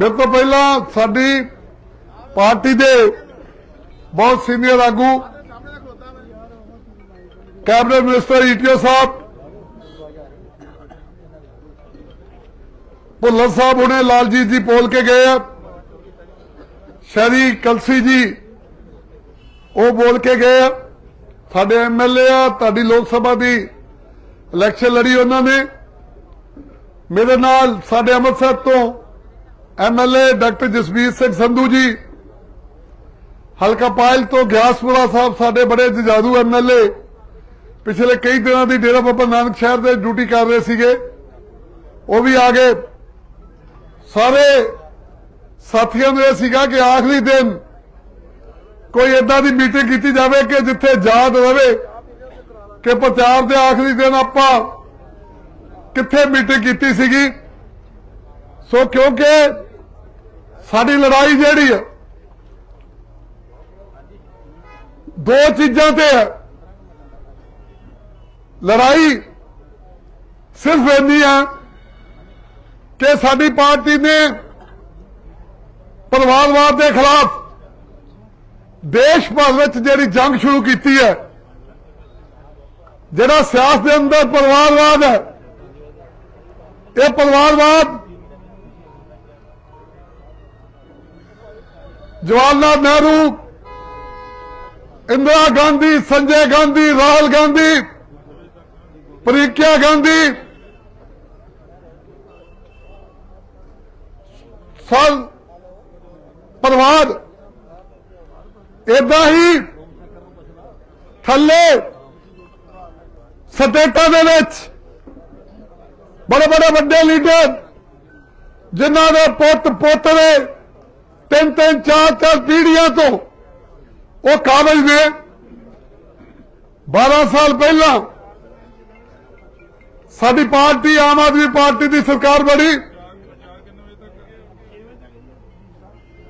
ਮੇਰੇ ਤੋਂ ਪਹਿਲਾਂ ਸਾਡੀ ਪਾਰਟੀ ਦੇ ਬਹੁਤ ਸੀਨੀਅਰ ਆਗੂ, cabinet minister ETO Sahib, Bhullar Sahib ਹੁਣੇ ਲਾਲਜੀਤ ਜੀ ਬੋਲ ਕੇ ਗਏ ਆ। ਸ਼ਰੀ ਕਲਸੀ ਜੀ ਉਹ ਬੋਲ ਕੇ ਗਏ ਆ। ਸਾਡੇ ਐਮਐਲਏ ਆ, ਤੁਹਾਡੀ ਲੋਕ ਸਭਾ ਦੀ ਇਲੈਕਸ਼ਨ ਲੜੀ ਉਹਨਾਂ ਨੇ। ਮੇਰੇ ਨਾਲ ਸਾਡੇ ਅੰਮ੍ਰਿਤਸਰ ਤੋਂ ਐਮਐਲਏ ਡਾਕਟਰ ਜਸਵੀਰ ਸਿੰਘ ਸੰਧੂ ਜੀ ਹਲਕਾ ਪਾਇਲ ਤੋਂ ਗਿਆਸਪੁਰਾ ਸਾਹਿਬ, ਸਾਡੇ ਬੜੇ ਜਜਾਦੂ ਐਮਐਲਏ ਪਿਛਲੇ ਕਈ ਦਿਨਾਂ ਦੀ ਡੇਰਾ ਬਾਬਾ ਨਾਨਕ ਸ਼ਹਿਰ ਦੇ ਡਿਊਟੀ ਕਰ ਰਹੇ ਸੀਗੇ। ਉਹ ਵੀ ਆ ਗਏ। ਸਾਰੇ ਸਾਥੀਆਂ ਨੂੰ ਇਹ ਸੀਗਾ ਕਿ ਆਖਰੀ ਦਿਨ ਕੋਈ ਏਦਾਂ ਦੀ ਮੀਟਿੰਗ ਕੀਤੀ ਜਾਵੇ ਕਿ ਜਿੱਥੇ ਯਾਦ ਰਵੇ ਕਿ ਪ੍ਰਚਾਰ ਦੇ ਆਖਰੀ ਦਿਨ ਆਪਾਂ ਕਿੱਥੇ ਮੀਟਿੰਗ ਕੀਤੀ ਸੀਗੀ। ਸੋ ਕਿਉਂਕਿ ਸਾਡੀ ਲੜਾਈ ਜਿਹੜੀ ਹੈ ਦੋ ਚੀਜ਼ਾਂ ਤੇ ਹੈ ਲੜਾਈ ਸਿਰਫ ਇੰਨੀ ਹੈ ਕਿ ਸਾਡੀ ਪਾਰਟੀ ਨੇ ਪਰਿਵਾਰਵਾਦ ਦੇ ਖਿਲਾਫ ਦੇਸ਼ ਭਰ ਵਿੱਚ ਜਿਹੜੀ ਜੰਗ ਸ਼ੁਰੂ ਕੀਤੀ ਹੈ, ਜਿਹੜਾ ਸਿਆਸਤ ਦੇ ਅੰਦਰ ਪਰਿਵਾਰਵਾਦ ਹੈ, ਇਹ ਪਰਿਵਾਰਵਾਦ ਜਵਾਹਰ ਲਾਲ ਨਹਿਰੂ, ਇੰਦਰਾ ਗਾਂਧੀ, ਸੰਜੇ ਗਾਂਧੀ, ਰਾਹੁਲ ਗਾਂਧੀ ਪ੍ਰਿੰਕਿਆ ਗਾਂਧੀ ਸਲ ਪਰਿਵਾਰ ਇਦਾਂ ਹੀ ਥੱਲੇ ਸਟੇਟਾਂ ਦੇ ਵਿੱਚ ਬੜੇ ਬੜੇ ਵੱਡੇ ਲੀਡਰ, ਜਿਨ੍ਹਾਂ ਦੇ ਪੁੱਤ ਪੋਤਰੇ ਤਿੰਨ ਤਿੰਨ ਚਾਰ ਚਾਰ ਪੀੜ੍ਹੀਆਂ ਤੋਂ ਉਹ ਕਾਬਜ ਨੇ 12 ਸਾਲ ਪਹਿਲਾਂ ਸਾਡੀ ਪਾਰਟੀ ਆਮ ਆਦਮੀ ਪਾਰਟੀ ਦੀ ਸਰਕਾਰ ਬਣੀ।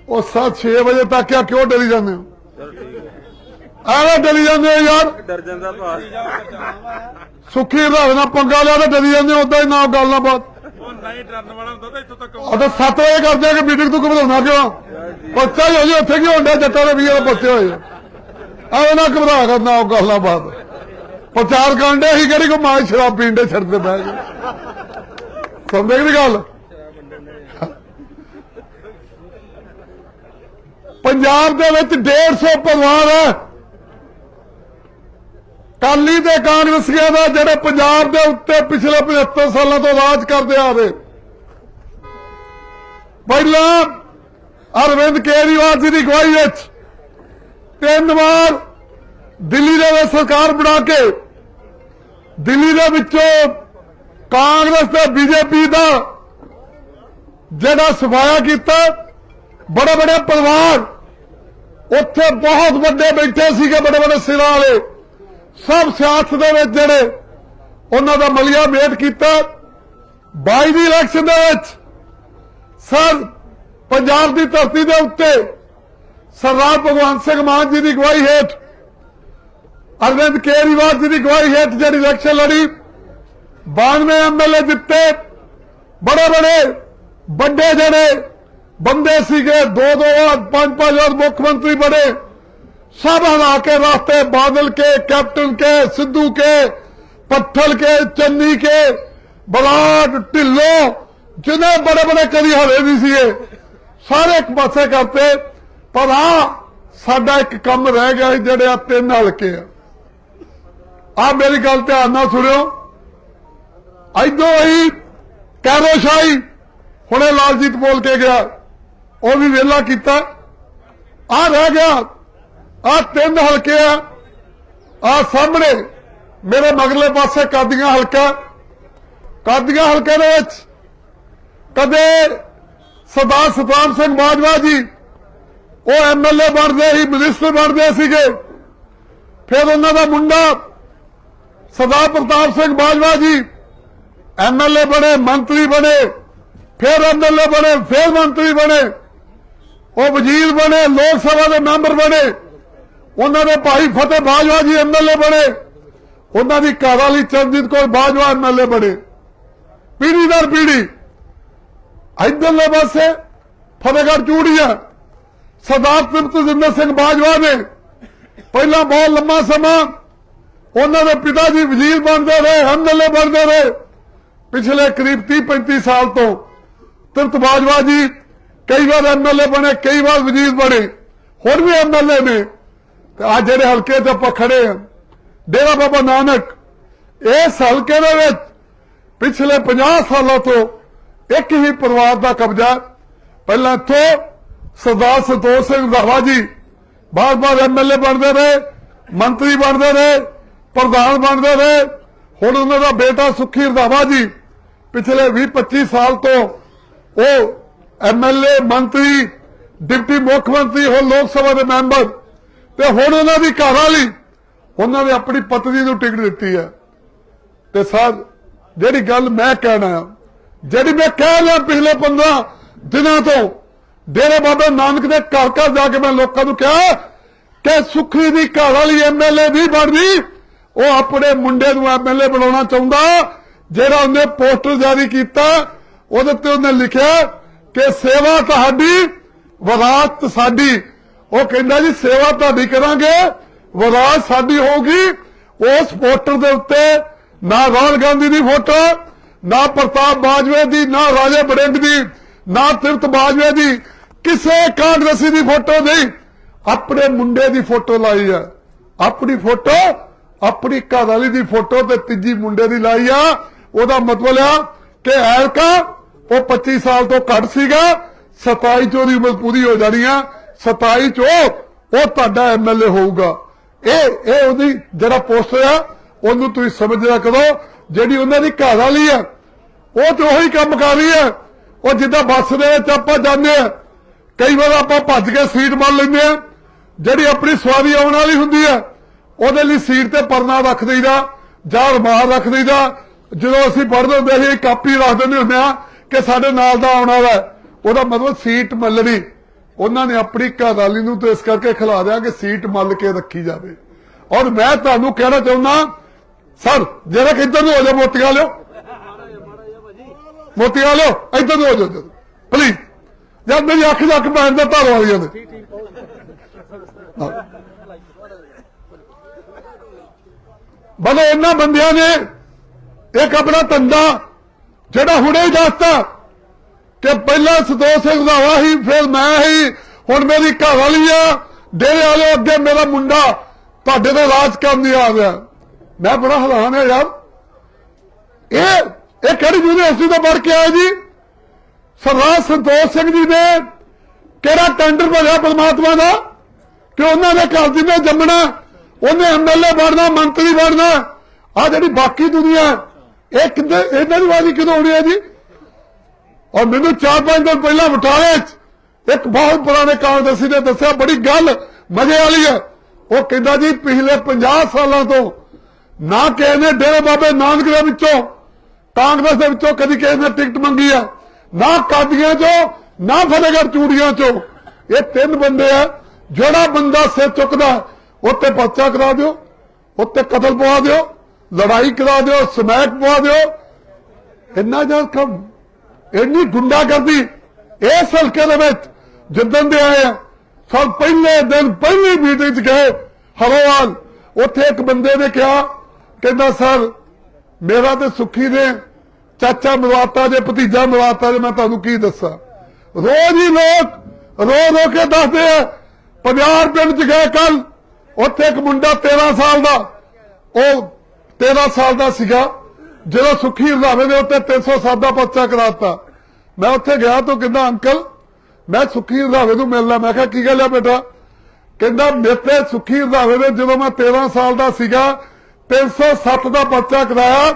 ਉਹ 7-6 ਵਜੇ ਤੱਕ ਆ ਕਿਉਂ ਡਰੀ ਜਾਂਦੇ ਹੋ? ਚਲੋ ਠੀਕ ਹੈ ਐਵੇਂ ਡਰੀ ਜਾਂਦੇ ਹੋ ਯਾਰ। ਡਰ ਜਾਂਦਾ ਭਾ ਸੁੱਖੀ ਨਾਲ ਪੰਗਾ ਲਿਆ ਤਾਂ ਡਰੀ ਜਾਂਦੇ ਉਦਾਂ ਹੀ ਨਾ ਗੱਲ ਨਾ ਬਾਤ। ਨਹੀਂ ਡਰਨ ਵਾਲਾ ਹੁੰਦਾ ਤਾਂ ਇੱਥੋਂ ਤੱਕ ਉਹ 7 ਵਜੇ ਕਰਦੇ ਆ ਕਿ ਮੀਟਿੰਗ ਤੂੰ ਘਬਰਾਉਣਾ ਕਿਉਂ? ਬੱਚਾ ਹੀ ਹੋ ਜੀ, ਉੱਥੇ ਕੀ ਹੁੰਦਾ? ਜੱਟਾਂ ਦੇ ਵੀਰ ਬੱਚੇ ਹੋਏ। ਐਵੇਂ ਨਾ ਘਬਰਾ ਕਰਨਾ ਉਹ ਗੱਲਾਂ ਬਾਤ। ਪ੍ਰਚਾਰ ਕਰਨ ਦੇ ਹੀ ਕਿਹੜੀ ਕੋ ਮਾਂ ਸ਼ਰਾਬ ਪੀਣ ਦੇ ਛੱਡਦੇ ਬਹਿ ਗਏ ਸਮਝੇ ਕਿ ਗੱਲ? ਪੰਜਾਬ ਦੇ ਵਿੱਚ 150 ਪਰਿਵਾਰ ਹੈ। ਕਾਲੀ ਤੇ ਕਾਂਗਰਸੀਆਂ ਦਾ ਜਿਹੜੇ ਪੰਜਾਬ ਦੇ ਉੱਤੇ ਪਿਛਲੇ 75 ਸਾਲਾਂ ਤੋਂ ਰਾਜ ਕਰਦੇ ਆ ਰਹੇ। ਪਹਿਲਾਂ ਅਰਵਿੰਦ ਕੇਜਰੀਵਾਲ ਜੀ ਦੀ ਅਗਵਾਈ ਵਿੱਚ ਤਿੰਨ ਵਾਰ ਦਿੱਲੀ ਦੇ ਵਿੱਚ ਸਰਕਾਰ ਬਣਾ ਕੇ ਦਿੱਲੀ ਦੇ ਵਿੱਚੋਂ ਕਾਂਗਰਸ ਤੇ ਬੀਜੇਪੀ ਦਾ ਜਿਹੜਾ ਸਫਾਇਆ ਕੀਤਾ ਬੜੇ ਬੜੇ ਪਰਿਵਾਰ ਉੱਥੇ ਬਹੁਤ ਵੱਡੇ ਬੈਠੇ ਸੀਗੇ ਬੜੇ ਬੜੇ ਸਿਰਾਂ ਵਾਲੇ। ਸਭ ਸਿਆਸਤ ਦੇ ਵਿੱਚ ਜਿਹੜੇ ਉਹਨਾਂ ਦਾ ਮਲਿਆ ਮੇਟ ਕੀਤਾ 22 ਦੀ ਇਲੈਕਸ਼ਨ ਦੇ ਵਿੱਚ ਸਰ ਪੰਜਾਬ ਦੀ ਧਰਤੀ ਦੇ ਉੱਤੇ ਸਰਦਾਰ ਭਗਵੰਤ ਸਿੰਘ ਮਾਨ ਜੀ ਦੀ ਅਗਵਾਈ ਹੇਠ, ਅਰਵਿੰਦ ਕੇਜਰੀਵਾਲ ਜੀ ਦੀ ਅਗਵਾਈ ਹੇਠ ਜਿਹੜੀ ਇਲੈਕਸ਼ਨ ਲੜੀ 92 ਐਮਐਲਏ ਜਿੱਤੇ, ਬੜੇ ਬੜੇ ਵੱਡੇ ਜਿਹੜੇ ਬੰਦੇ ਸੀਗੇ ਦੋ ਦੋ ਵਾਰ ਪੰਜ ਪੰਜ ਵਾਰ ਮੁੱਖ ਮੰਤਰੀ ਬਣੇ। सब हरा के रास्ते बादल के कैप्टन के सिद्धू के पत्थल के चन्नी के बलाट ढिल्लो जिन्हें बड़े बड़े कभी हरे नहीं ਸੀਗੇ ਸਾਰੇ ਇੱਕ ਪਾਸੇ ਕਰਤੇ ਪਰ ਆ ਸਾਡਾ ਇੱਕ ਕੰਮ ਰਹਿ ਗਿਆ ਸੀ ਜਿਹੜੇ ਆ ਤਿੰਨ ਹਲਕੇ ਆ ਆ ਮੇਰੀ ਗੱਲ ਧਿਆਨ ਨਾਲ ਸੁਣਿਓ ਇਦੋਂ ਹੀ ਕੈਰੋਸ਼ਾਹੀ ਹੁਣੇ ਲਾਲਜੀਤ ਬੋਲ ਕੇ ਗਿਆ ਉਹ ਵੀ ਵੇਲਾ ਕੀਤਾ ਆ ਰਹਿ ਗਿਆ ਆ ਤਿੰਨ ਹਲਕੇ ਆ। ਆ ਸਾਹਮਣੇ ਮੇਰੇ ਮਗਰਲੇ ਪਾਸੇ ਕਾਦੀਆਂ ਹਲਕਾ। ਕਾਦੀਆਂ ਹਲਕੇ ਦੇ ਵਿੱਚ ਕਦੇ ਸਰਦਾਰ ਸਤਨਾਮ ਸਿੰਘ ਬਾਜਵਾ ਜੀ, ਉਹ ਐਮਐਲਏ ਬਣਦੇ ਸੀ, ਮਿਨਿਸਟਰ ਬਣਦੇ ਸੀਗੇ। ਫਿਰ ਉਹਨਾਂ ਦਾ ਮੁੰਡਾ ਸਰਦਾਰ ਪ੍ਰਤਾਪ ਸਿੰਘ ਬਾਜਵਾ ਜੀ ਐਮਐਲਏ ਬਣੇ, ਮੰਤਰੀ ਬਣੇ, ਫਿਰ ਐਮਐਲਏ ਬਣੇ, ਫਿਰ ਮੰਤਰੀ ਬਣੇ। ਉਹ ਵਜ਼ੀਰ ਬਣੇ, ਲੋਕ ਸਭਾ ਦੇ ਮੈਂਬਰ ਬਣੇ। ਉਹਨਾਂ ਦੇ ਭਾਈ ਫਤਿਹ ਬਾਜਵਾ ਜੀ ਐਮਐਲਏ ਬਣੇ। ਉਹਨਾਂ ਦੀ ਘਰ ਵਾਲੀ ਚਰਨਜੀਤ ਕੌਰ ਬਾਜਵਾ ਐਮਐਲਏ ਬਣੇ। ਪੀੜੀ ਦਰ ਪੀੜੀ। ਇਧਰਲੇ ਪਾਸੇ ਫਤਿਹਗੜ੍ਹ ਚੂੜੀਆਂ ਸਰਦਾਰ ਤ੍ਰਿਪਤਜਿੰਦਰ ਸਿੰਘ ਬਾਜਵਾ ਨੇ। ਪਹਿਲਾਂ ਬਹੁਤ ਲੰਮਾ ਸਮਾਂ ਉਹਨਾਂ ਦੇ ਪਿਤਾ ਜੀ ਵਜ਼ੀਰ ਬਣਦੇ ਰਹੇ ਐਮਐਲਏ ਬਣਦੇ ਰਹੇ। ਪਿਛਲੇ ਕਰੀਬ 30 35 ਸਾਲ ਤੋਂ ਤ੍ਰਿਪਤ ਬਾਜਵਾ ਜੀ ਕਈ ਵਾਰ ਐਮਐਲਏ ਬਣੇ, ਕਈ ਵਾਰ ਵਜ਼ੀਰ ਬਣੇ। ਹੁਣ ਵੀ ਐਮਐਲਏ ਨੇ। ਤੇ ਅੱਜ ਜਿਹੜੇ ਹਲਕੇ ਤੇ ਆਪਾਂ ਖੜੇ ਆ। ਡੇਰਾ ਬਾਬਾ ਨਾਨਕ ਇਸ ਹਲਕੇ ਦੇ ਵਿੱਚ ਪਿਛਲੇ 50 ਸਾਲਾਂ ਤੋਂ ਇੱਕ ਹੀ ਪਰਿਵਾਰ ਦਾ ਕਬਜ਼ਾ ਪਹਿਲਾਂ ਇੱਥੋਂ ਸਰਦਾਰ ਸੰਤੋਖ ਸਿੰਘ ਰੰਧਾਵਾ ਜੀ ਬਾਰ-ਬਾਰ ਐਮਐਲਏ ਬਣਦੇ ਰਹੇ, ਮੰਤਰੀ ਬਣਦੇ ਰਹੇ, ਪ੍ਰਧਾਨ ਬਣਦੇ ਰਹੇ। ਹੁਣ ਉਹਨਾਂ ਦਾ ਬੇਟਾ ਸੁਖੀ ਰੰਧਾਵਾ ਜੀ ਪਿਛਲੇ 20-25 ਸਾਲ ਤੋਂ ਉਹ ਐਮਐਲਏ ਮੰਤਰੀ, ਡਿਪਟੀ ਮੁੱਖ ਮੰਤਰੀ ਹੋ ਲੋਕ ਸਭਾ ਦੇ ਮੈਂਬਰ ਤੇ ਹੁਣ ਉਹਨਾਂ ਦੀ ਘਰ ਵਾਲੀ, ਉਹਨਾਂ ਨੇ ਆਪਣੀ ਪਤਨੀ ਨੂੰ ਟਿਕਟ ਦਿੱਤੀ ਹੈ। ਤੇ ਸਰ, ਜਿਹੜੀ ਗੱਲ ਮੈਂ ਕਹਿਣਾ ਆ, ਜਿਹੜੀ ਮੈਂ ਕਹਿ ਰਿਹਾ ਪਿਛਲੇ 15 ਦਿਨਾਂ ਤੋਂ, ਡੇਰੇ ਬਾਬਾ ਨਾਨਕ ਦੇ ਘਰ ਘਰ ਜਾ ਕੇ ਮੈਂ ਲੋਕਾਂ ਨੂੰ ਕਿਹਾ ਕਿ ਸੁਖੀ ਦੀ ਘਰ ਵਾਲੀ ਐਮਐਲਏ ਨਹੀਂ ਬਣਦੀ ਉਹ ਆਪਣੇ ਮੁੰਡੇ ਨੂੰ ਐਮਐਲਏ ਬਣਾਉਣਾ ਚਾਹੁੰਦਾ, ਜਿਹੜਾ ਉਹਨੇ ਪੋਸਟਰ ਜਾਰੀ ਕੀਤਾ, ਉਹਦੇ ਤੇ ਉਹਨੇ ਲਿਖਿਆ ਕਿ ਸੇਵਾ ਤੁਹਾਡੀ ਵਿਰਾਸਤ ਸਾਡੀ ਉਹ ਕਹਿੰਦਾ ਜੀ ਸੇਵਾ ਤੁਹਾਡੀ ਕਰਾਂਗੇ ਵਿਰਾਜ ਸਾਡੀ ਹੋਊਗੀ। ਉਸ ਪੋਸਟਰ ਦੇ ਉੱਤੇ ਨਾ ਰਾਹੁਲ ਗਾਂਧੀ ਦੀ ਫੋਟੋ ਨਾ ਪ੍ਰਤਾਪ ਬਾਜਵੇ ਦੀ, ਨਾ ਰਾਜੇ ਬੜਿੰਗ ਦੀ, ਨਾ ਤਿਰਤ ਬਾਜਵੇ ਦੀ, ਕਿਸੇ ਕਾਂਗਰਸੀ ਦੀ ਫੋਟੋ ਨਹੀਂ। ਆਪਣੇ ਮੁੰਡੇ ਦੀ ਫੋਟੋ ਲਾਈ ਆ। ਆਪਣੀ ਫੋਟੋ, ਆਪਣੀ ਘਰ ਵਾਲੀ ਦੀ ਫੋਟੋ ਤੇ ਤੀਜੀ ਮੁੰਡੇ ਦੀ ਲਾਈ ਆ। ਉਹਦਾ ਮਤਲਬ ਆ ਕਿ ਐਲਕਾ, ਉਹ 25 ਸਾਲ ਤੋਂ ਘੱਟ ਸੀਗਾ 27 ਚ ਉਹਦੀ ਉਮਰ ਪੂਰੀ ਹੋ ਜਾਣੀ ਆ। 27 ਚ ਉਹ ਉਹ ਤੁਹਾਡਾ ਐਮਐਲਏ ਹੋਊਗਾ। ਇਹ ਇਹ ਉਹਦੀ ਜਿਹੜਾ ਪੋਸਟਰ ਆ, ਉਹਨੂੰ ਤੁਸੀਂ ਸਮਝਿਆ ਕਰੋ, ਜਿਹੜੀ ਉਹਨਾਂ ਦੀ ਘਰ ਵਾਲੀ ਆ, ਉਹ ਤੇ ਉਹੀ ਕੰਮ ਕਰ ਰਹੀ ਹੈ ਉਹ ਜਿੱਦਾਂ ਬੱਸ ਦੇ ਵਿੱਚ ਆਪਾਂ ਜਾਂਦੇ ਆ, ਕਈ ਵਾਰ ਆਪਾਂ ਭੱਜ ਕੇ ਸੀਟ ਮੰਨ ਲੈਂਦੇ ਆ। ਜਿਹੜੀ ਆਪਣੀ ਸਵਾਰੀ ਆਉਣ ਵਾਲੀ ਹੁੰਦੀ ਆ, ਉਹਦੇ ਲਈ ਸੀਟ ਤੇ ਪਰਨਾ ਰੱਖ ਦਈਦਾ, ਜਾਂ ਰੁਮਾਲ ਰੱਖ ਦਈਦਾ। ਜਦੋਂ ਅਸੀਂ ਪੜ੍ਹਦੇ ਹੁੰਦੇ ਸੀ, ਕਾਪੀ ਰੱਖ ਦਿੰਦੇ ਹੁੰਦੇ ਆ ਕਿ ਸਾਡੇ ਨਾਲ ਦਾ ਆਉਣ ਵਾਲਾ ਉਹਦਾ ਮਤਲਬ ਸੀਟ ਮੱਲਣੀ। ਉਹਨਾਂ ਨੇ ਆਪਣੀ ਘਰ ਵਾਲੀ ਨੂੰ ਤੇ ਇਸ ਕਰਕੇ ਖਿਲਾ ਦਿਆ ਕਿ ਸੀਟ ਮੱਲ ਕੇ ਰੱਖੀ ਜਾਵੇ। ਔਰ ਮੈਂ ਤੁਹਾਨੂੰ ਕਹਿਣਾ ਚਾਹੁੰਦਾ, ਸਰ ਜਿਹੜਾ ਕਿ ਇੱਧਰ ਨੂੰ ਹੋ ਜਾ ਮੋਤੀਆਂ ਲਿਓ। ਮੋਤੀਆਂ ਲਿਓ, ਇੱਧਰ ਨੂੰ ਹੋ ਜਾ ਪਲੀਜ਼ ਜਦ ਮੇਰੀ ਅੱਖ ਜੱਕ ਪੈਣ ਦਾ ਧਾਰ ਵਾਲੀਆਂ ਨੇ ਬਲੇ ਇਹਨਾਂ ਬੰਦਿਆਂ ਨੇ ਇੱਕ ਆਪਣਾ ਧੰਦਾ, ਜਿਹੜਾ ਹੁਣੇ ਹੀ ਦੱਸਤਾ। ਕਿ ਪਹਿਲਾਂ ਸਤੋਖ ਸਿੰਘ ਰੰਧਾਵਾ ਹੀ, ਫਿਰ ਮੈਂ ਹੀ, ਹੁਣ ਮੇਰੀ ਘਰ ਵਾਲੀ ਆ, ਡੇਰੇ ਵਾਲੇ ਅੱਗੇ ਮੇਰਾ ਮੁੰਡਾ, ਤੁਹਾਡੇ ਦੇ ਰਾਜ ਕਰਨ ਨਹੀਂ ਆ। ਰਿਹਾ ਮੈਂ ਬੜਾ ਹੈਰਾਨ ਆ ਯਾਰ। ਇਹ ਇਹ ਕਿਹੜੀ ਯੂਨੀਵਰਸਿਟੀ ਤੋਂ ਪੜ੍ਹ ਕੇ ਆਇਆ ਜੀ? ਸਰਦਾਰ ਸੰਤੋਖ ਸਿੰਘ ਜੀ ਨੇ ਕਿਹੜਾ ਟੈਂਡਰ ਭਰਿਆ ਪਰਮਾਤਮਾ ਦਾ? ਕਿ ਉਹਨਾਂ ਦੇ ਘਰ ਦੀ ਨੇ ਜੰਮਣਾ, ਉਹਨੇ ਐਮਐਲਏ ਬਣਨਾ, ਮੰਤਰੀ ਬਣਨਾ। ਆ ਜਿਹੜੀ ਬਾਕੀ ਦੁਨੀਆ, ਇਹ ਕਿੱਦਾਂ ਇਹਨਾਂ ਦੀ ਵਾਰੀ ਕਿਦੋਂ ਹੋਣੀ ਹੈ ਜੀ? ਔਰ ਮੈਨੂੰ 4-5 ਦਿਨ ਪਹਿਲਾਂ ਬਟਾਲੇ 'ਚ ਇੱਕ ਬਹੁਤ ਪੁਰਾਣੇ ਕਾਂਗਰਸੀ ਨੇ ਦੱਸਿਆ, ਬੜੀ ਗੱਲ ਮਜ਼ੇ ਵਾਲੀ ਹੈ ਉਹ ਕਹਿੰਦਾ ਜੀ, ਪਿਛਲੇ 50 ਸਾਲਾਂ ਤੋਂ ਨਾ ਕਿਸੇ ਨੇ ਡੇਰੇ ਬਾਬੇ ਨਾਨਕ ਦੇ ਵਿੱਚੋਂ, ਕਾਂਗਰਸ ਦੇ ਵਿੱਚੋਂ ਕਦੀ ਕਿਸੇ ਨੇ ਟਿਕਟ ਮੰਗੀ ਆ। ਨਾ ਕਾਦੀਆਂ ਚੋਂ, ਨਾ ਫਤਿਹਗੜ੍ਹ ਚੂੜੀਆਂ ਚੋਂ। ਇਹ ਤਿੰਨ ਬੰਦੇ ਆ, ਜਿਹੜਾ ਬੰਦਾ ਸਿਰ ਚੁੱਕਦਾ, ਉੱਤੇ ਪਰਚਾ ਕਰਾ ਦਿਓ, ਉੱਤੇ ਕਤਲ ਪਵਾ ਦਿਓ, ਲੜਾਈ ਕਰਾ ਦਿਓ, ਸਮੈਕ ਪਵਾ ਦਿਓ। ਇੰਨਾ ਜਦ ਕੰਮ ਇੰਨੀ ਗੁੰਡਾਗਰਦੀ ਇਸ ਹਲਕੇ ਦੇ ਵਿੱਚ ਜਿੱਦਣ ਦੇ ਆਏ ਆ, ਸਭ ਪਹਿਲੇ ਦਿਨ ਪਹਿਲੀ ਮੀਟਿੰਗ 'ਚ ਗਏ ਹਰੋਵਾਲ। ਉੱਥੇ ਇੱਕ ਬੰਦੇ ਨੇ ਕਿਹਾ, ਕਹਿੰਦਾ, ਸਰ, ਮੇਰਾ ਤੇ ਸੁੱਖੀ ਨੇ, ਚਾਚਾ ਮਰਵਾਤਾ ਜੇ, ਭਤੀਜਾ ਮਰਵਾਤਾ ਜੇ, ਮੈਂ ਤੁਹਾਨੂੰ ਕੀ ਦੱਸਾਂ? ਰੋਜ਼ ਹੀ ਲੋਕ ਰੋ ਰੋ ਕੇ ਦੱਸਦੇ ਆ, ਪੰਜਾਹ ਪਿੰਡ 'ਚ ਗਏ ਕੱਲ ਉੱਥੇ ਇੱਕ ਮੁੰਡਾ 13 ਸਾਲ ਦਾ, ਉਹ 13 ਸਾਲ ਦਾ ਸੀਗਾ। ਜਦੋਂ ਸੁੱਖੀ ਰੰਧਾਵੇ ਦੇ ਉੱਤੇ 307 ਦਾ ਪਰਚਾ ਕਰਾਤਾ। ਮੈਂ ਉੱਥੇ ਗਿਆ ਤਾਂ ਕਹਿੰਦਾ, ਅੰਕਲ, ਮੈਂ ਸੁੱਖੀ ਰੰਧਾਵੇ ਨੂੰ ਮਿਲਣਾ। ਮੈਂ ਕਿਹਾ, ਕੀ ਗੱਲ ਹੈ ਬੇਟਾ? ਕਹਿੰਦਾ, ਮੇਰੇ ਸੁੱਖੀ ਰੰਧਾਵੇ ਦੇ ਜਦੋਂ ਮੈਂ 13 ਸਾਲ ਦਾ ਸੀਗਾ 307 ਦਾ ਪਰਚਾ ਕਰਾਇਆ।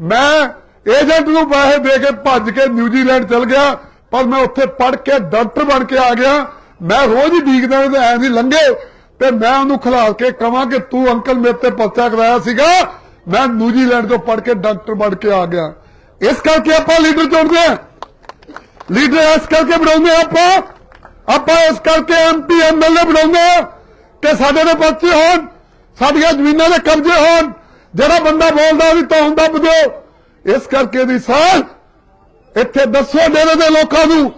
ਮੈਂ ਏਜੰਟ ਨੂੰ ਪੈਸੇ ਦੇ ਕੇ ਭੱਜ ਕੇ ਨਿਊਜ਼ੀਲੈਂਡ ਚਲ ਗਿਆ, ਪਰ ਮੈਂ ਉੱਥੇ ਪੜ ਕੇ ਡਾਕਟਰ ਬਣ ਕੇ ਆ ਗਿਆ। ਮੈਂ ਰੋਜ਼ ਹੀ ਡੀਕਦਾ ਐਂ ਦੀ ਲੰਘੇ ਤੇ ਮੈਂ ਉਹਨੂੰ ਖਿਲਾ ਕੇ ਕਹਾਂ ਕਿ ਤੂੰ ਅੰਕਲ ਮੇਰੇ ਤੇ ਪਰਚਾ ਕਰਾਇਆ ਸੀਗਾ ਮੈਂ ਨਿਊਜ਼ੀਲੈਂਡ ਤੋਂ ਪੜ ਕੇ ਡਾਕਟਰ ਬਣ ਕੇ ਆ ਗਿਆ। ਇਸ ਕਰਕੇ ਆਪਾਂ ਲੀਡਰ ਚੁਣਦੇ ਆ ਲੀਡਰ ਇਸ ਕਰਕੇ ਬਣਾਉਂਦੇ ਆ ਆਪਾਂ। ਆਪਾਂ ਇਸ ਕਰਕੇ ਐਮਪੀ ਐਮਐਲਏ ਬਣਾਉਂਦੇ ਆ ਕਿ ਸਾਡੇ ਦੇ ਬੱਚੇ ਹੋਣ, ਸਾਡੀਆਂ ਜ਼ਮੀਨਾਂ ਦੇ ਕਬਜ਼ੇ ਹੋਣ। ਜਿਹੜਾ ਬੰਦਾ ਬੋਲਦਾ ਵੀ ਤਾਂ ਹੁੰਦਾ ਬਦੋ। ਇਸ ਕਰਕੇ ਦੀ ਸਾਲ ਇੱਥੇ ਦੱਸੋ ਡੇਰੇ ਦੇ ਲੋਕਾਂ ਨੂੰ,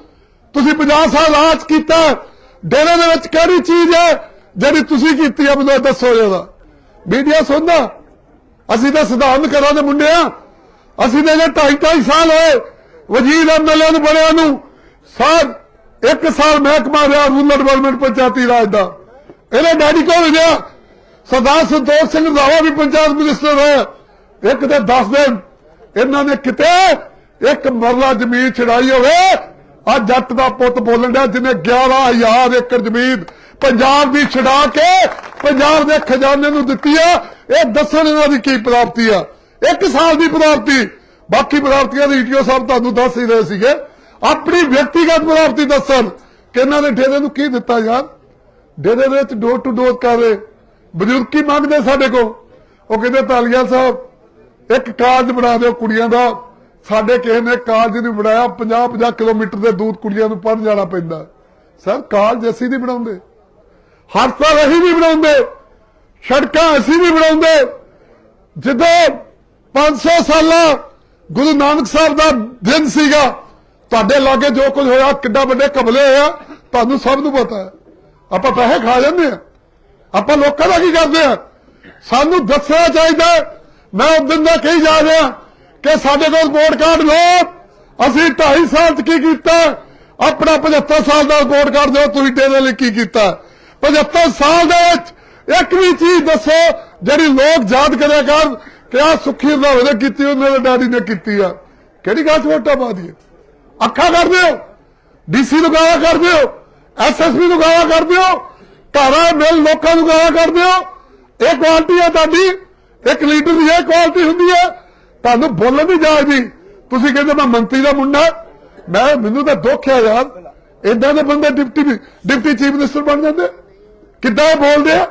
ਤੁਸੀਂ 50 ਸਾਲ ਰਾਜ ਕੀਤਾ, ਡੇਰੇ ਦੇ ਵਿੱਚ ਕਿਹੜੀ ਚੀਜ਼ ਹੈ ਜਿਹੜੀ ਤੁਸੀਂ ਕੀਤੀ ਹੈ ਬਦੋ? ਦੱਸੋ ਜਰਾ ਮੀਡੀਆ ਸੁਣਦਾ। ਅਸੀਂ ਤਾਂ ਸਿਧਾਂਤ ਕਰਾਂ ਦੇ ਮੁੰਡੇ ਆ ਅਸੀਂ ਤਾਂ ਜੇ ਢਾਈ ਢਾਈ ਸਾਲ ਹੋਏ, ਵਜ਼ੀਰ ਐਮਐਲਏ ਨੂੰ ਬਣਿਆ ਨੂੰ। ਸਾਲ ਇੱਕ ਸਾਲ ਮਹਿਕਮਾ ਰਿਹਾ ਰੂਰਲ ਡਿਵੈਲਪਮੈਂਟ ਪੰਚਾਇਤੀ ਰਾਜ ਦਾ। ਇਹਨੇ ਡੈਡੀ ਕੋਲ ਗਿਆ ਸਰਦਾਰ ਸੰਤੋਖ ਸਿੰਘ ਰਾਵਾ ਵੀ ਪੰਚਾਇਤ ਮਿਨਿਸਟਰ ਹੋਇਆ ਇੱਕ ਤੇ 10 ਦਿਨ, ਇਹਨਾਂ ਨੇ ਕਿਤੇ ਇੱਕ ਮਰਲਾ ਜ਼ਮੀਨ ਛਡਾਈ ਹੋਵੇ। ਆ ਜੱਟ ਦਾ ਪੁੱਤ ਬੋਲਣ ਡਿਆ ਜਿਹਨੇ 11000 ਏਕੜ ਜ਼ਮੀਨ ਪੰਜਾਬ ਦੀ ਛਡਾ ਕੇ, ਪੰਜਾਬ ਦੇ ਖਜ਼ਾਨੇ ਨੂੰ ਦਿੱਤੀ ਆ। ਇਹ ਦੱਸਣ ਇਹਨਾਂ ਦੀ ਕੀ ਪ੍ਰਾਪਤੀ ਆ? ਇੱਕ ਸਾਲ ਦੀ ਪ੍ਰਾਪਤੀ। ਬਾਕੀ ਪ੍ਰਾਪਤੀਆਂ ਦੀ ਈਟੀਓ ਸਾਹਿਬ ਤੁਹਾਨੂੰ ਦੱਸ ਹੀ ਰਹੇ ਸੀਗੇ। ਆਪਣੀ ਵਿਅਕਤੀਗਤ ਪ੍ਰਾਪਤੀ ਦੱਸਣ ਕਿ ਇਹਨਾਂ ਨੇ ਡੇਰੇ ਨੂੰ ਕੀ ਦਿੱਤਾ ਯਾਰ? ਡੇਰੇ ਦੇ ਵਿੱਚ ਡੋਰ ਟੂ ਡੋਰ ਕਰ। ਰਹੇ ਬਜ਼ੁਰਗ ਕੀ ਮੰਗਦੇ ਸਾਡੇ ਕੋਲ। ਉਹ ਕਹਿੰਦੇ ਤਾਲੀਆ ਸਾਹਿਬ, ਇੱਕ ਕਾਰਜ ਬਣਾ ਦਿਓ ਕੁੜੀਆਂ ਦਾ। ਸਾਡੇ ਕਿਸੇ ਨੇ ਕਾਰਜ ਨਹੀਂ ਬਣਾਇਆ। 50 50 ਕਿਲੋਮੀਟਰ ਦੇ ਦੂਰ ਕੁੜੀਆਂ ਨੂੰ ਪੜ੍ਹਨ ਜਾਣਾ ਪੈਂਦਾ। ਸਰ ਕਾਰਜ ਅਸੀਂ ਨਹੀਂ ਬਣਾਉਂਦੇ। ਹਰ ਸਾਲ ਅਸੀਂ ਨਹੀਂ ਬਣਾਉਂਦੇ। ਸੜਕਾਂ ਅਸੀਂ ਨਹੀਂ ਬਣਾਉਂਦੇ। ਜਦੋਂ 500 ਸਾਲਾਂ ਗੁਰੂ ਨਾਨਕ ਸਾਹਿਬ ਦਾ ਦਿਨ ਸੀਗਾ, ਤੁਹਾਡੇ ਲਾਗੇ ਜੋ ਕੁਝ ਹੋਇਆ, ਕਿੱਡਾ ਵੱਡੇ ਕਬਲੇ ਆ, ਤੁਹਾਨੂੰ ਸਭ ਨੂੰ ਪਤਾ ਹੈ। ਆਪਾਂ ਪੈਸੇ ਖਾ ਜਾਂਦੇ ਆ ਆਪਾਂ ਲੋਕਾਂ ਦਾ ਕੀ ਕਰਦੇ ਆ ਸਾਨੂੰ ਦੱਸਣਾ ਚਾਹੀਦਾ ਮੈਂ ਉਸ ਦਿਨ ਦਾ ਕਹੀ ਜਾ ਰਿਹਾ ਕਿ ਸਾਡੇ ਕੋਲ ਰਿਪੋਰਟ ਕਾਰਡ ਲਓ। ਅਸੀਂ 2.5 ਸਾਲ ਚ ਕੀ ਕੀਤਾ? ਆਪਣਾ 75 ਸਾਲ ਦਾ ਰਿਪੋਰਟ ਕਾਰਡ ਦਿਓ, ਤੁਸੀਂ ਦੇ ਲਈ ਕੀ ਕੀਤਾ? 75 ਸਾਲ ਦੇ ਵਿੱਚ ਇੱਕ ਵੀ ਚੀਜ਼ ਦੱਸੋ, ਜਿਹੜੀ ਲੋਕ ਯਾਦ ਕਰਿਆ ਕਰ ਕਿ ਆ ਸੁੱਖੀ ਰੰਧਾਵੇ ਨੇ ਕੀਤੀ, ਉਹਨਾਂ ਦੇ ਡੈਡੀ ਨੇ ਕੀਤੀ ਆ। ਕਿਹੜੀ ਗੱਲ 'ਚ ਵੋਟਾਂ ਪਾ ਦਈਏ? ਅੱਖਾਂ ਕਰਦੇ ਹੋ ਡੀਸੀ ਨੂੰ ਗਾਲਾਂ ਕਰਦੇ ਹੋ ਐਸਐਸਪੀ ਨੂੰ ਗਾਲਾਂ ਕਰਦੇ ਹੋ ਘਰਾਂ ਮਿਲ ਲੋਕਾਂ ਨੂੰ ਗਾਲਾਂ ਕਰਦੇ ਹੋ ਇਹ ਕੁਆਲਿਟੀ ਹੈ ਤੁਹਾਡੀ, ਇੱਕ ਲੀਡਰ ਦੀ ਇਹ ਕੁਆਲਿਟੀ ਹੁੰਦੀ ਹੈ ਤੁਹਾਨੂੰ ਬੋਲਣ ਦੀ ਜਾਚ ਨਹੀਂ। ਤੁਸੀਂ ਕਹਿੰਦੇ ਮੈਂ ਮੰਤਰੀ ਦਾ ਮੁੰਡਾ, ਮੈਂ, ਮੈਨੂੰ ਤਾਂ ਦੁੱਖ ਹੈ ਯਾਰ। ਇਦਾਂ ਦੇ ਬੰਦੇ ਡਿਪਟੀ ਡਿਪਟੀ ਚੀਫ ਮਿਨਿਸਟਰ ਬਣ ਜਾਂਦੇ। ਕਿੱਦਾਂ ਬੋਲਦੇ ਆ?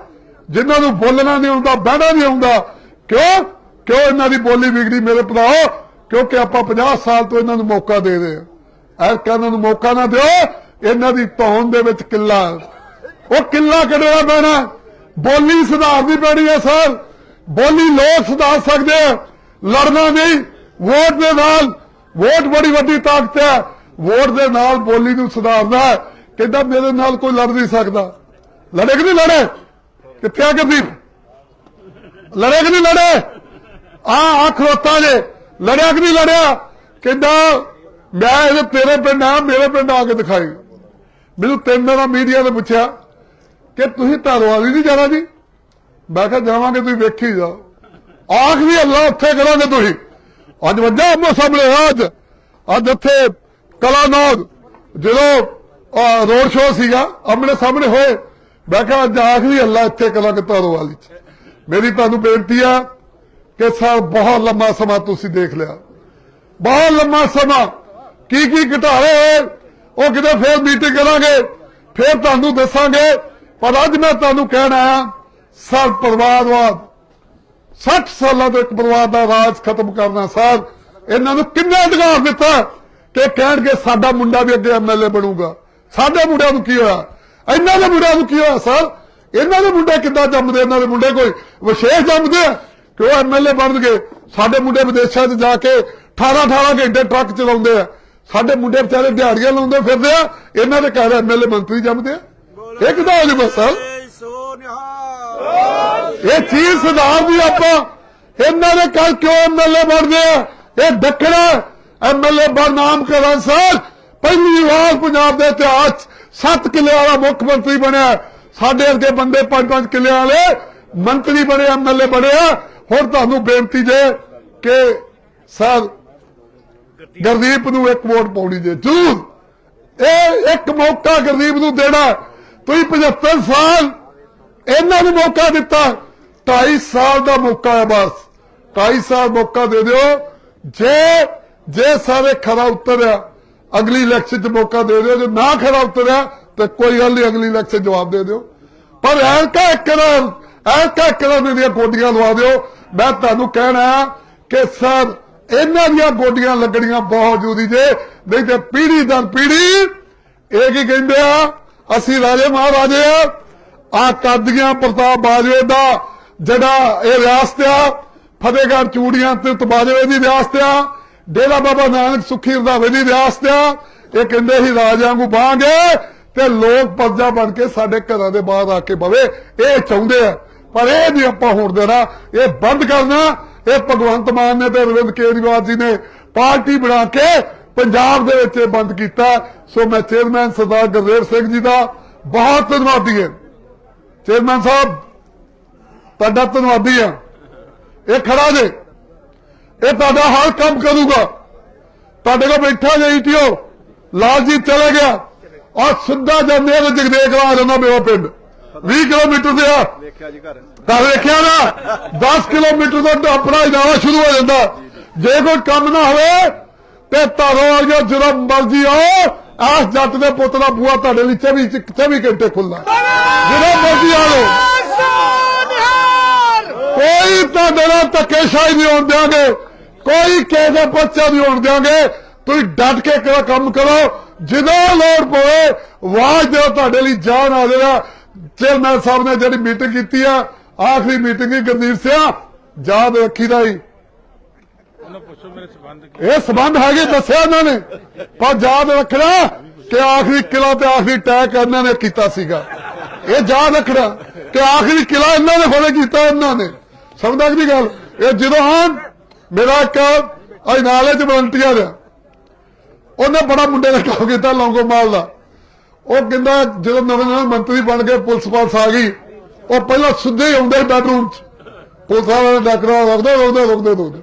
ਜਿਨ੍ਹਾਂ ਨੂੰ ਬੋਲਣਾ ਨਹੀਂ ਆਉਂਦਾ, ਬਹਿਣਾ ਨਹੀਂ ਆਉਂਦਾ, ਕਿਉਂ? ਕਿਉਂ ਇਹਨਾਂ ਦੀ ਬੋਲੀ ਵਿਗੜੀ ਮੇਰੇ ਭਰਾਓ ਕਿਉਂਕਿ ਆਪਾਂ 50 ਸਾਲ ਤੋਂ ਇਹਨਾਂ ਨੂੰ ਮੌਕਾ ਦੇ ਰਹੇ ਆ ਐ ਇਹਨਾਂ ਨੂੰ ਮੌਕਾ ਨਾ ਦਿਓ, ਇਹਨਾਂ ਦੀ ਧੌਣ ਦੇ ਵਿੱਚ ਕਿੱਲਾ। ਉਹ ਕਿੱਲਾ ਕਿਹੜਾ ਪੈਣਾ? ਬੋਲੀ ਸੁਧਾਰਨੀ ਪੈਣੀ ਹੈ, ਸਰ। ਬੋਲੀ ਲੋਕ ਸੁਧਾਰ ਸਕਦੇ ਆ। ਲੜਨਾ ਨਹੀਂ, ਵੋਟ ਦੇ ਨਾਲ, ਵੋਟ ਬੜੀ ਵੱਡੀ ਤਾਕਤ ਹੈ। ਵੋਟ ਦੇ ਨਾਲ ਬੋਲੀ ਨੂੰ ਸੁਧਾਰਨਾ ਹੈ। ਕਹਿੰਦਾ ਮੇਰੇ ਨਾਲ ਕੋਈ ਲੜ ਨਹੀਂ ਸਕਦਾ? ਲੜੇ ਕਿ ਨਹੀਂ ਲੜੇ? ਕਿੱਥੇ ਆ ਗੁਰਦੀਪ ਲੜੇ ਕਿ ਨਹੀਂ ਲੜੇ? ਆ ਆ ਖਲੋਤਾ ਜੇ। ਲੜਿਆ ਕਿ ਨਹੀਂ ਲੜਿਆ? ਕਹਿੰਦਾ, ਮੈਂ ਇਹ ਤੇਰੇ ਪਿੰਡ ਆ, ਮੇਰੇ ਪਿੰਡ ਆ ਕੇ ਦਿਖਾਈ। ਮੈਨੂੰ ਤਿੰਨ ਦਿਨਾਂ ਮੀਡੀਆ ਨੇ ਪੁੱਛਿਆ ਕਿ ਤੁਸੀਂ ਧਾਰਵਾਲੀ ਨਹੀਂ ਜਾਣਾ ਜੀ? ਮੈਂ ਕਿਹਾ, ਜਾਵਾਂਗੇ, ਤੁਸੀਂ ਵੇਖੀ ਜਾਓ। ਆਖ ਵੀ ਅੱਲਾ ਉੱਥੇ ਕਰਾਂਗੇ ਤੁਸੀਂ। ਅੱਜ ਵੱਡਾ ਆਮੋ ਸਾਹਮਣੇ ਅੱਜ। ਅੱਜ ਉੱਥੇ ਕਲਾਨੌਰ ਜਦੋਂ ਰੋਡ ਸ਼ੋਅ ਸੀਗਾ ਆਮਣੇ ਸਾਹਮਣੇ ਹੋਏ। ਮੈਂ ਕਿਹਾ ਅੱਜ ਆਖਰੀ ਵੀ ਅੱਲਾ ਇੱਥੇ ਕਰਾਂਗੇ ਧਾਰਵਾਲੀ ਚ। ਮੇਰੀ ਤੁਹਾਨੂੰ ਬੇਨਤੀ ਆ ਕਿ ਸਰ ਬਹੁਤ ਲੰਮਾ ਸਮਾਂ ਤੁਸੀਂ ਦੇਖ ਲਿਆ। ਬਹੁਤ ਲੰਮਾ ਸਮਾਂ। ਕੀ ਕੀ ਘਟਾਲੇ ਹੋਏ ਉਹ ਕਿਤੇ ਫੇਰ ਮੀਟਿੰਗ ਕਰਾਂਗੇ, ਫੇਰ ਤੁਹਾਨੂੰ ਦੱਸਾਂਗੇ। ਪਰ ਅੱਜ ਮੈਂ ਤੁਹਾਨੂੰ ਕਹਿਣ ਆਇਆ ਸਰ ਪਰਿਵਾਰਵਾਦ। 60 ਸਾਲਾਂ ਤੋਂ ਇੱਕ ਪਰਿਵਾਰ ਦਾ ਰਾਜ ਖਤਮ ਕਰਨਾ ਸਰ ਇਹਨਾਂ ਨੂੰ ਕਿੰਨਾ ਅਧਿਕਾਰ ਦਿੱਤਾ ਕਿ ਕਹਿਣਗੇ ਸਾਡਾ ਮੁੰਡਾ ਵੀ ਅੱਗੇ ਐਮਐਲਏ ਬਣੂਗਾ। ਸਾਡੇ ਮੁੰਡਿਆਂ ਨੂੰ ਕੀ ਹੋਇਆ? ਇਹਨਾਂ ਦੇ ਮੁੰਡਿਆਂ ਨੂੰ ਕੀ ਹੋਇਆ ਸਰ ਇਹਨਾਂ ਦੇ ਮੁੰਡੇ ਕਿੱਦਾਂ ਜੰਮਦੇ? ਇਹਨਾਂ ਦੇ ਮੁੰਡੇ ਕੋਈ ਵਿਸ਼ੇਸ਼ ਜੰਮਦੇ ਆ? ਕਿ ਉਹ ਐਮਐਲਏ ਬਣ ਗਏ? ਸਾਡੇ ਮੁੰਡੇ ਵਿਦੇਸ਼ਾਂ 'ਚ ਜਾ ਕੇ 18 18 ਘੰਟੇ ਟਰੱਕ ਚਲਾਉਂਦੇ ਆ। ਸਾਡੇ ਮੁੰਡੇ ਵਿਚਾਰੇ ਦਿਹਾੜੀਆਂ ਲਾਉਂਦੇ ਫਿਰਦੇ ਆ। ਇਹਨਾਂ ਦੇ ਘਰ ਐਮਐਲਏ ਮੰਤਰੀ ਜੰਮਦੇ ਆ। ਇਹ ਕਿਦਾਂ ਹੋ ਜੂਗਾ ਸਰ ਇਹ ਚੀਜ਼ ਸੁਧਾਰ ਦੀ ਆਪਾਂ ਇਹਨਾਂ ਦੇ ਕੱਲ ਕਿਉਂ ਐਮਐਲਏ ਬਣਦੇ ਆ? ਇਹ ਦੱਖਣਾ ਐਮਐਲਏ ਬਰਨਾਮ ਕਰਾਂ ਸਰ ਪਹਿਲੀ ਵਾਰ ਪੰਜਾਬ ਦੇ ਇਤਿਹਾਸ 'ਚ ਸੱਤ ਕਿੱਲੇ ਵਾਲਾ ਮੁੱਖ ਮੰਤਰੀ ਬਣਿਆ। ਸਾਡੇ ਅੱਗੇ ਬੰਦੇ ਪੰਜ ਪੰਜ ਕਿੱਲੇ ਵਾਲੇ ਮੰਤਰੀ ਬਣੇ ਐਮਐਲਏ ਬਣੇ ਆ। ਹੁਣ ਤੁਹਾਨੂੰ ਬੇਨਤੀ ਜੇ ਕਿ ਸਰ ਗੁਰਦੀਪ ਨੂੰ ਇੱਕ ਵੋਟ ਪਾਉਣੀ ਜੇ, ਜ਼ਰੂਰ। ਇਹ ਇੱਕ ਮੌਕਾ ਗੁਰਦੀਪ ਨੂੰ ਦੇਣਾ। ਤੁਸੀਂ 75 ਸਾਲ ਇਹਨਾਂ ਨੂੰ ਮੌਕਾ ਦਿੱਤਾ। 2.5 ਸਾਲ ਦਾ ਮੌਕਾ ਹੈ ਬਸ। 2.5 ਸਾਲ ਮੌਕਾ ਦੇ ਦਿਓ। ਜੇ ਜੇ ਸਾਰੇ ਖਰਾ ਉਤਰਿਆ ਅਗਲੀ ਇਲੈਕਸ਼ਨ 'ਚ ਮੌਕਾ ਦੇ ਦਿਓ, ਜੇ ਨਾ ਖਰਾ ਉਤਰਿਆ, ਤੇ ਕੋਈ ਗੱਲ ਨਹੀਂ, ਅਗਲੀ ਇਲੈਕਸ਼ਨ ਜਵਾਬ ਦੇ ਦਿਓ। ਪਰ ਐਲਕਾ ਕਰਾਂ ਐਲਕਾ ਕਰਾਂ ਦੀਆਂ ਗੋਡੀਆਂ ਲਵਾ ਦਿਓ। ਮੈਂ ਤੁਹਾਨੂੰ ਕਹਿਣਾ ਕਿ ਸਰ, ਇਹਨਾਂ ਦੀਆਂ ਗੋਡੀਆਂ ਲੱਗਣੀਆਂ ਬਹੁਤ ਜ਼ਰੂਰੀ ਜੇ, ਨਹੀਂ ਤੇ ਪੀੜੀ ਦਰ ਪੀੜੀ, ਇਹ ਕੀ ਕਹਿੰਦੇ ਆ? ਅਸੀਂ ਰਾਜੇ ਮਹਾਰਾਜੇ ਆ ਕਾਦੀਆਂ ਪ੍ਰਤਾਪ ਬਾਜਵੇ ਦਾ ਜਿਹੜਾ ਇਹ ਰਿਆਸਤ ਆ, ਫਤਿਹਗੜ੍ਹ ਚੂੜੀਆਂ ਤੇ ਬਾਜਵੇ ਦੀ ਰਿਆਸਤ ਆ ਡੇਰਾ ਬਾਬਾ ਨਾਨਕ ਸੁਖੀ ਰੰਧਾਵੇ ਦੀ ਰਿਆਸਤ ਇਹ ਕਹਿੰਦੇ ਹੀ ਰਾਜਿਆਂ ਨੂੰ ਬਾਂਗੇ ਤੇ ਲੋਕ ਪਰਜਾ ਬਣ ਕੇ ਸਾਡੇ ਘਰਾਂ ਦੇ ਬਾਹਰ ਆ ਕੇ ਬਵੇ। ਇਹ ਚਾਹੁੰਦੇ ਆ। ਪਰ ਇਹ ਨਹੀਂ ਆਪਾਂ ਹੋਣ ਦੇਣਾ। ਇਹ ਬੰਦ ਕਰਨਾ। ਇਹ ਭਗਵੰਤ ਮਾਨ ਨੇ ਤੇ ਅਰਵਿੰਦ ਕੇਜਰੀਵਾਲ ਜੀ ਨੇ ਪਾਰਟੀ ਬਣਾ ਕੇ ਪੰਜਾਬ ਦੇ ਵਿੱਚ ਇਹ ਬੰਦ ਕੀਤਾ। ਸੋ ਮੈਂ ਚੇਅਰਮੈਨ ਸਰਦਾਰ ਗੁਰਦੇਵ ਸਿੰਘ ਜੀ ਦਾ ਬਹੁਤ ਧੰਨਵਾਦੀ ਹਾਂ। ਚੇਅਰਮੈਨ ਸਾਹਿਬ, ਤੁਹਾਡਾ ਧੰਨਵਾਦੀ ਹਾਂ। ਇਹ ਖੜਾ ਜੇ। ਇਹ ਤੁਹਾਡਾ ਹਰ ਕੰਮ ਕਰੂਗਾ। ਤੁਹਾਡੇ ਕੋਲ ਬੈਠਾ ਜੇ ਈਟੀਓ ਲਾਲਜੀਤ ਚਲੇ ਗਿਆ। ਔਰ ਸਿੱਧਾ ਜਾਂਦੇ ਆ ਤੇ ਜਗਦੇਕ ਆ ਜਾਂਦਾ ਮੇਰਾ ਪਿੰਡ। 20 ਕਿਲੋਮੀਟਰ ਤੇ ਆ। ਵੇਖਿਆ ਜੀ ਘਰ। ਤਾਂ ਵੇਖਿਆ ਨਾ 10 ਕਿਲੋਮੀਟਰ ਤੋਂ ਆਪਣਾ ਇਦਾਰਾ ਸ਼ੁਰੂ ਹੋ ਜਾਂਦਾ। ਜੇ ਕੋਈ ਕੰਮ ਨਾ ਹੋਵੇ ਤੇ ਤਾਰੋ ਵਾਲੀਆਂ ਜਦੋਂ ਮਰਜ਼ੀ ਆਓ ਆਸ ਜੱਟ ਦੇ ਪੁੱਤ ਦਾ ਬੂਆ ਤੁਹਾਡੇ ਲਈ 24 ਚ- 24 ਘੰਟੇ ਖੁੱਲਦਾ ਜਦੋਂ ਮਰਜ਼ੀ ਆ ਲਓ। ਕੋਈ ਤੁਹਾਡੇ ਨਾਲ ਧੱਕੇਸ਼ਾਹੀ ਨਹੀਂ ਹੋਣ ਦਿਆਂਗੇ। ਕੋਈ ਕਿਸੇ ਦਾ ਬੱਚਾ ਨਹੀਂ ਹੋਣ ਦਿਆਂਗੇ। ਤੁਸੀਂ ਡਟ ਕੇ ਕਿਹੜਾ ਕੰਮ ਕਰੋ। ਜਦੋਂ ਲੋੜ ਪਵੇ, ਆਵਾਜ਼ ਦਿਓ, ਤੁਹਾਡੇ ਲਈ ਜਾਨ ਆ ਜਾਏਗਾ ਚੇਅਰਮੈਨ ਸਾਹਿਬ ਨੇ ਜਿਹੜੀ ਮੀਟਿੰਗ ਕੀਤੀ ਆ, ਆਖਰੀ ਮੀਟਿੰਗ ਹੀ ਗੰਦੀਪ ਸਿਆ। ਯਾਦ ਰੱਖੀਦਾ ਹੀ ਉਹਨੂੰ ਇਹ ਸਬੰਧ ਹੈਗੇ, ਦੱਸਿਆ ਉਹਨਾਂ ਨੇ। ਪਰ ਯਾਦ ਰੱਖਣਾ ਕਿ ਆਖਰੀ ਕਿਲਾ ਤੇ ਆਖਰੀ ਟੈਕ ਇਹਨਾਂ ਨੇ ਕੀਤਾ ਸੀਗਾ। ਇਹ ਯਾਦ ਰੱਖਣਾ ਕਿ ਆਖਰੀ ਕਿਲਾ ਇਹਨਾਂ ਨੇ ਹੋਣੇ ਕੀਤਾ, ਇਹਨਾਂ ਨੇ। ਸਮਝਦਾ ਕਿ ਗੱਲ? ਇਹ ਜਦੋਂ ਹਾਂ ਮੇਰਾ ਇੱਕ ਅੱਜ ਨਾਲੇ ਚ ਵਲੰਟੀਅਰ ਆ। ਉਹਨੇ ਬੜਾ ਮੁੰਡੇ ਦਾ ਕੰਮ ਕੀਤਾ ਲੌਂਗੋ ਮਾਲ ਦਾ। ਉਹ ਕਹਿੰਦਾ ਜਦੋਂ ਨਵੇਂ ਨਵੇਂ ਮੰਤਰੀ ਬਣ ਗਏ ਪੁਲਿਸ ਪਾਸ ਆ ਗਈ, ਉਹ ਪਹਿਲਾਂ ਸਿੱਧੇ ਆਉਂਦੇ ਬੈਡਰੂਮ 'ਚ। ਪੁਲਿਸ ਵਾਲੇ ਡਾਕਰਾ, ਰੋਕਦੇ ਰੋਕਦੇ ਰੋਕਦੇ ਰੋਕਦੇ।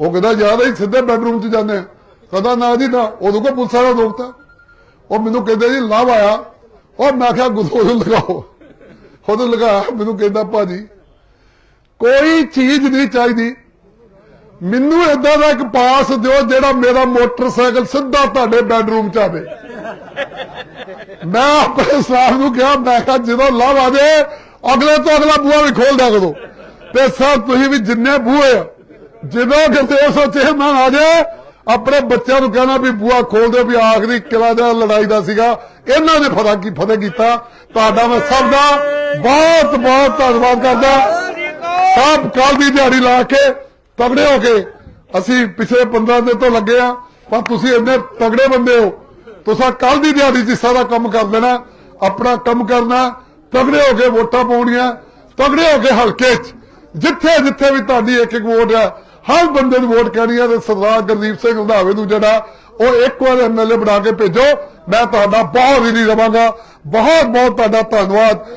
ਉਹ ਕਹਿੰਦਾ, ਯਾਰ, ਅਸੀਂ ਸਿੱਧੇ ਬੈਡਰੂਮ 'ਚ ਜਾਂਦੇ ਆ ਕਦਾ ਨਾ ਜੀ, ਨਾ ਉਦੋਂ ਕੋ ਪੁਲਿਸ ਵਾਲਾ ਰੋਕਤਾ। ਉਹ ਮੈਨੂੰ ਕਹਿੰਦੇ, ਜੀ ਲਾਭ ਆਇਆ। ਉਹ ਮੈਂ ਕਿਹਾ ਗੁਰੂ ਲਗਾਓ। ਉਹਨੂੰ ਲਗਾਇਆ, ਮੈਨੂੰ ਕਹਿੰਦਾ, ਭਾਜੀ, ਕੋਈ ਚੀਜ਼ ਨਹੀਂ ਚਾਹੀਦੀ। ਮੈਨੂੰ ਏਦਾਂ ਦਾ ਇੱਕ ਪਾਸ ਦਿਓ ਜਿਹੜਾ ਮੇਰਾ ਮੋਟਰਸਾਈਕਲ ਸਿੱਧਾ ਤੁਹਾਡੇ ਬੈਡਰੂਮ 'ਚ ਆਵੇ। ਮੈਂ ਆਪਣੇ ਸਾਹਿਬ ਨੂੰ ਕਿਹਾ, ਮੈਂ ਕਿਹਾ ਜਦੋਂ ਲਾਭ ਆ ਅਗਲੇ ਤੋਂ ਅਗਲਾ ਬੂਹਾ ਵੀ ਖੋਲ ਦਿਆ ਕਰੋ। ਤੇ ਸਰ, ਤੁਸੀਂ ਵੀ ਜਿੰਨੇ ਬੂਹੇ ਜਦੋਂ ਕਿਤੇ ਸੋਚੇ ਮੈਂ ਆ ਜਾਏ ਆਪਣੇ ਬੱਚਿਆਂ ਨੂੰ ਕਹਿਣਾ ਵੀ ਬੂਹਾ ਖੋਲ ਦਿਓ ਵੀ ਆਖਰੀ ਕਿਲਾ ਦਾ ਲੜਾਈ ਦਾ ਸੀਗਾ। ਇਹਨਾਂ ਨੇ ਫਤਿਹ ਕੀ ਫਤਹ ਕੀਤਾ। ਤੁਹਾਡਾ ਮੈਂ ਸਭ ਦਾ ਬਹੁਤ ਬਹੁਤ ਧੰਨਵਾਦ ਕਰਦਾ। ਸਭ ਕੱਲ ਦੀ ਦਿਹਾੜੀ ਲਾ ਕੇ ਤਗੜੇ ਹੋ ਕੇ ਅਸੀਂ ਪਿਛਲੇ 15 ਦਿਨ ਤੋਂ ਲੱਗੇ ਆ ਪਰ ਤੁਸੀਂ ਇੰਨੇ ਤਗੜੇ ਬੰਦੇ ਹੋ। ਤੁਸੀਂ ਕੱਲ ਦੀ ਦਿਹਾੜੀ 'ਚ ਸਾਰਾ ਕੰਮ ਕਰ ਦੇਣਾ ਆਪਣਾ ਕੰਮ ਕਰਨਾ, ਤਗੜੇ ਹੋ ਕੇ ਵੋਟਾਂ ਪਾਉਣੀਆਂ, ਤਗੜੇ ਹੋ ਕੇ ਹਲਕੇ 'ਚ, ਜਿੱਥੇ ਜਿੱਥੇ ਵੀ ਤੁਹਾਡੀ ਇੱਕ ਇੱਕ ਵੋਟ ਆ ਹਰ ਬੰਦੇ ਨੂੰ ਵੋਟ ਕਹਿਣੀ ਆ ਤੇ ਸਰਦਾਰ ਗੁਰਦੀਪ ਸਿੰਘ ਰੰਧਾਵੇ ਨੂੰ ਜਿਹੜਾ, ਉਹ ਇੱਕ ਵਾਰ ਐਮਐਲਏ ਬਣਾ ਕੇ ਭੇਜੋ, ਮੈਂ ਤੁਹਾਡਾ ਬਹੁਤ ਹੀ ਰਵਾਂਗਾ। ਬਹੁਤ ਬਹੁਤ ਤੁਹਾਡਾ ਧੰਨਵਾਦ।